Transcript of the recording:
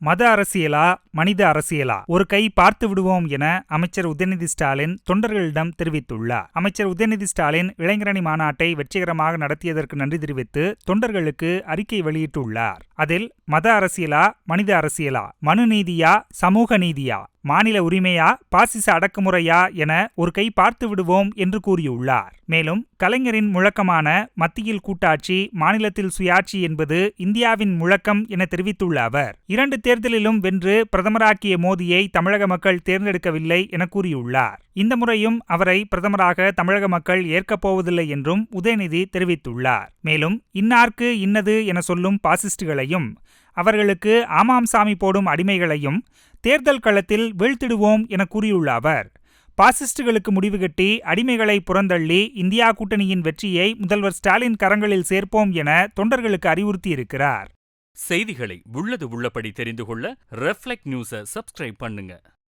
மத அரசியலா மனித அரசியலா? ஒரு கை பார்த்து விடுவோம் என அமைச்சர் உதயநிதி ஸ்டாலின் தொண்டர்களிடம் தெரிவித்துள்ளார். அமைச்சர் உதயநிதி ஸ்டாலின் இளைஞரணி மாநாட்டை வெற்றிகரமாக நடத்தியதற்கு நன்றி தெரிவித்து தொண்டர்களுக்கு அறிக்கை வெளியிட்டுள்ளார். அதில் மத அரசியலா மனித அரசியலா? மனு நீதியா சமூக நீதியா? மாநில உரிமையா பாசிச அடக்குமுறையா என ஒரு கை பார்த்து விடுவோம் என்று கூறியுள்ளார். மேலும் கலைஞரின் முழக்கமான மத்தியில் கூட்டாட்சி மாநிலத்தில் சுயாட்சி என்பது இந்தியாவின் முழக்கம் என தெரிவித்துள்ள அவர் இரண்டு தேர்தலிலும் வென்று பிரதமராக்கிய மோடியை தமிழக மக்கள் தேர்ந்தெடுக்கவில்லை என கூறியுள்ளார். இந்த முறையும் அவரை பிரதமராக தமிழக மக்கள் ஏற்கப் போவதில்லை என்றும் உதயநிதி தெரிவித்துள்ளார். மேலும் இன்னார்க்கு இன்னது என சொல்லும் பாசிஸ்டுகளையும் அவர்களுக்கு ஆமாம் சாமி போடும் அடிமைகளையும் தேர்தல் களத்தில் வீழ்த்திடுவோம் என கூறியுள்ள அவர் பாசிஸ்டுகளுக்கு முடிவு கட்டி அடிமைகளை புறந்தள்ளி இந்தியா கூட்டணியின் வெற்றியை முதல்வர் ஸ்டாலின் கரங்களில் சேர்ப்போம் என தொண்டர்களுக்கு அறிவுறுத்தியிருக்கிறார். செய்திகளை உள்ளது உள்ளபடி தெரிந்து கொள்ள ரெஃப்ளெக்ட் நியூஸை சப்ஸ்கிரைப் பண்ணுங்க.